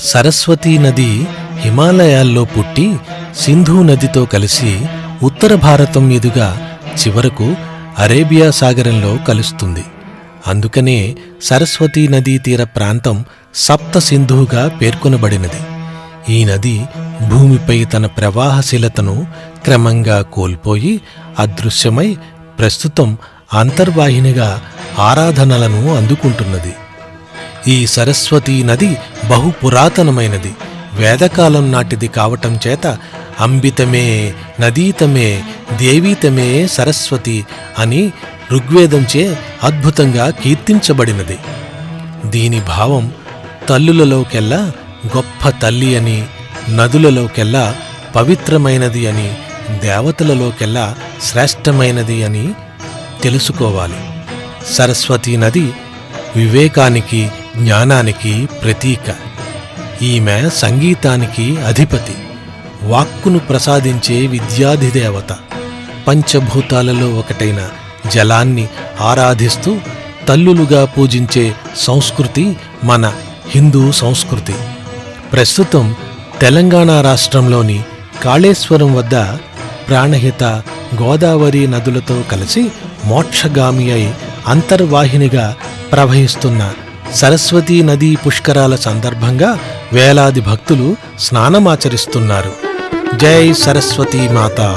సరస్వతీ నది హిమాలయాల్లో పుట్టి సింధు నదితో కలిసి ఉత్తర భారతం మీదుగా చివరకు అరేబియా సాగరంలో కలుస్తుంది. అందుకనే సరస్వతీ నదీ తీర ప్రాంతం సప్త సింధువుగా పేర్కొనబడినది. ఈ నది భూమిపై తన ప్రవాహశీలతను క్రమంగా కోల్పోయి అదృశ్యమై ప్రస్తుతం అంతర్వాహినిగా ఆరాధనలను అందుకుంటున్నది. ఈ సరస్వతీ నది బహు పురాతనమైనది వేదకాలం నాటిది కావటం చేత అంబితమే నదీతమే దేవీతమే సరస్వతి అని ఋగ్వేదంచే అద్భుతంగా కీర్తించబడినది. దీని భావం తల్లులలోకెల్లా గొప్ప తల్లి అని నదులలోకెల్లా పవిత్రమైనది అని దేవతలలోకెల్లా శ్రేష్టమైనది అని తెలుసుకోవాలి. సరస్వతీ నది వివేకానికి జ్ఞానానికి ప్రతీక. ఈమె సంగీతానికి అధిపతి. వాక్కును ప్రసాదించే విద్యాధిదేవత. పంచభూతాలలో ఒకటైన జలాన్ని ఆరాధిస్తూ తల్లులుగా పూజించే సంస్కృతి మన హిందూ సంస్కృతి. ప్రస్తుతం తెలంగాణ రాష్ట్రంలోని కాళేశ్వరం వద్ద ప్రాణహిత గోదావరి నదులతో కలిసి మోక్షగామి అయి అంతర్వాహినిగా ప్రవహిస్తున్న సరస్వతీ నదీ పుష్కరాల సందర్భంగా వేలాది భక్తులు స్నానమాచరిస్తున్నారు. జై సరస్వతీ మాతా!